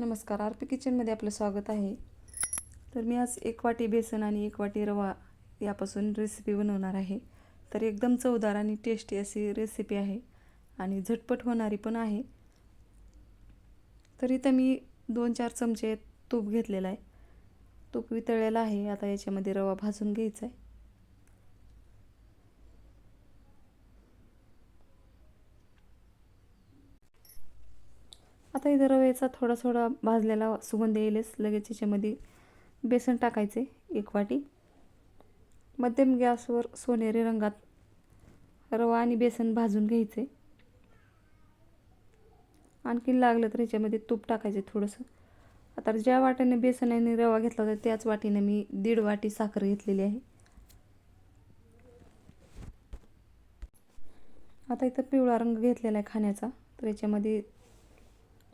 नमस्कार R P किचनमध्ये आपलं स्वागत आहे. तर मी आज एक वाटी बेसन आणि एक वाटी रवा यापासून रेसिपी बनवणार आहे. तर एकदम चवदार आणि टेस्टी अशी रेसिपी आहे आणि झटपट होणारी पण आहे. तर इथं मी दोन चार चमचे तूप घेतलेला आहे. तूप वितळलेलं आहे. आता याच्यामध्ये रवा भाजून घ्यायचा आहे. आता इथं रव्याचा थोडा थोडा भाजलेला सुगंध येईलच लगेच याच्यामध्ये बेसन टाकायचे एक वाटी. मध्यम गॅसवर सोनेरी रंगात रवा आणि बेसन भाजून घ्यायचे. आणखीन लागलं तर ह्याच्यामध्ये तूप टाकायचे थोडंसं. आता ज्या वाट्याने बेसन आणि रवा घेतला होता त्याच वाटीने मी दीड वाटी साखर घेतलेली आहे. आता इथं पिवळा रंग घेतलेला आहे खाण्याचा. तर याच्यामध्ये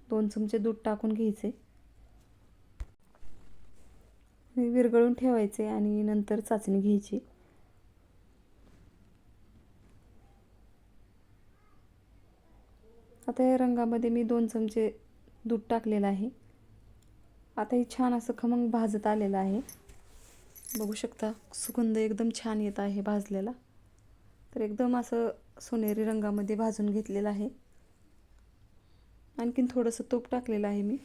दोन चमचे दूध टाकून घ्यायचे. विरगळून ठेवायचे आणि नंतर चाचणी घ्यायची. आता या रंगामध्ये मी दोन चमचे दूध टाकलेलं आहे. आता हे छान असं खमंग भाजत आलेलं आहे. बघू शकता सुगंध एकदम छान येत आहे भाजलेला. तर एकदम असं सोनेरी रंगामध्ये भाजून घेतलेलं आहे. आणखीन थोडंसं तूप टाकलेलं आहे मी.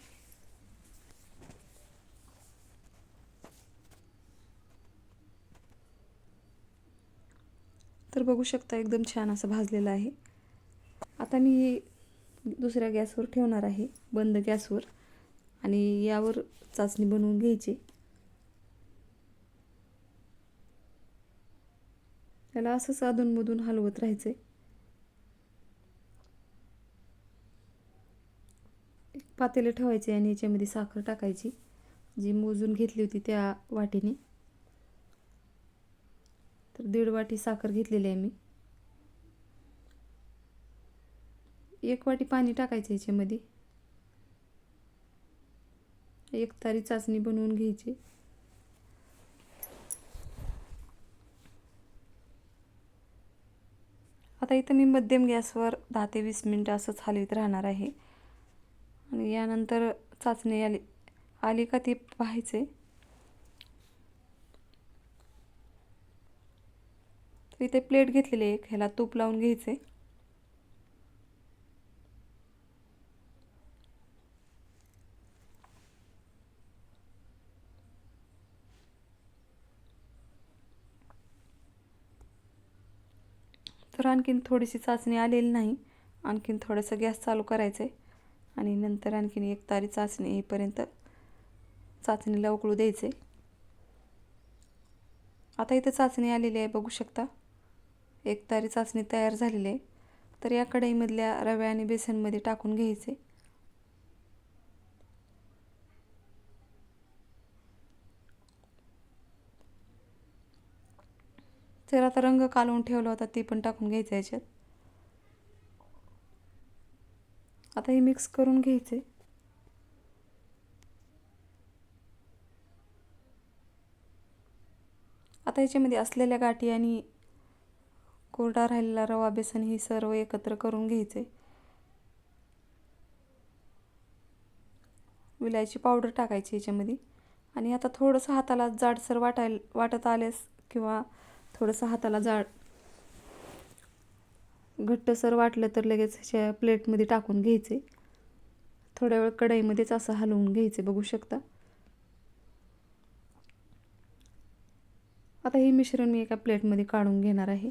तर बघू शकता एकदम छान असं भाजलेलं आहे. आता मी दुसऱ्या गॅसवर ठेवणार आहे बंद गॅसवर. आणि यावर चाचणी बनवून घ्यायची. त्याला असंच अधूनमधून हलवत राहायचं आहे पातेले ठेवायचे आणि याच्यामध्ये साखर टाकायची जी मोजून घेतली होती त्या वाटीने. तर दीड वाटी साखर घेतलेली आहे मी. एक वाटी पाणी टाकायचं याच्यामध्ये. एक तारी चाचणी बनवून घ्यायची. आता इथं मी मध्यम गॅसवर दहा ते वीस मिनटं असंच हलवीत राहणार आहे. आणि यानंतर चाचणी आली. आली का ती पाहायचे. तर इथे प्लेट घेतलेली आहे एक ह्याला तूप लावून घ्यायचे. तर आणखीन थोडीशी चाचणी आलेली नाही. आणखीन थोडंसं गॅस चालू करायचं आहे आणि नंतर आणखीन एक तारी चाचणी येईपर्यंत चाचणीला उकळू द्यायचे. आता इथं चाचणी आलेली आहे बघू शकता. एक तारी चाचणी तयार झालेली आहे. तर या कढईमधल्या रव्या आणि बेसनमध्ये टाकून घ्यायचे. तर आता रंग कालवून ठेवला होता ते पण टाकून घ्यायचं याच्यात. आता हे मिक्स करून घ्यायचे. आता याच्यामध्ये असलेल्या गाठी आणि कोरडा राहिलेला रवा बेसन ही सर्व एकत्र करून घ्यायचे. विलायची पावडर टाकायची याच्यामध्ये. आणि आता थोडंसं हाताला जाडसर वाटायला वाटत आल्यास किंवा थोडंसं हाताला जाड घट्टसर वाटलं तर लगेच ह्याच्या प्लेटमध्ये टाकून घ्यायचे. थोड्या वेळ कढईमध्येच असं हलवून घ्यायचे बघू शकता. आता हे मिश्रण मी एका प्लेटमध्ये काढून घेणार आहे.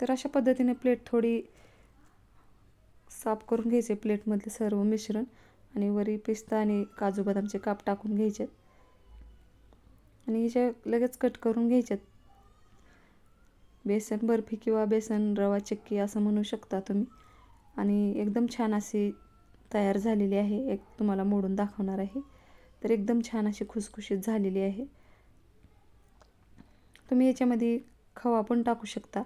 तर अशा पद्धतीने प्लेट थोडी साफ करून घ्यायचे प्लेटमधले सर्व मिश्रण. आणि वरी पिस्ता आणि काजू बदामचे काप टाकून घ्यायचे. आणि ह्याच्या लगेच कट करून घ्यायच्यात बेसन बर्फी किंवा बेसन रवा चक्की असं म्हणू शकता तुम्ही. आणि एकदम छान अशी तयार झालेली आहे. एक तुम्हाला मोडून दाखवणार आहे. तर एकदम छान अशी खुसखुशीत झालेली आहे. तुम्ही याच्यामध्ये खवा पण टाकू शकता.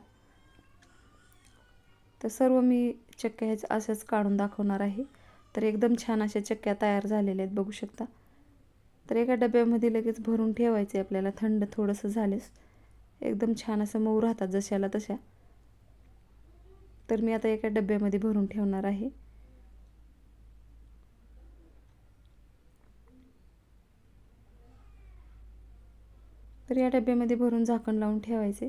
तर सर्व मी चक्क्या ह्याच अशाच काढून दाखवणार आहे. तर एकदम छान अशा चक्क्या तयार झालेल्या आहेत बघू शकता. तर एका डब्यामध्ये लगेच भरून ठेवायचे आपल्याला थंड थोडंसं झालेस. एकदम छान असं मऊ राहतात जशाला तशा. तर मी आता एका डब्यामध्ये भरून ठेवणार आहे. तर या डब्यामध्ये भरून झाकण लावून ठेवायचे.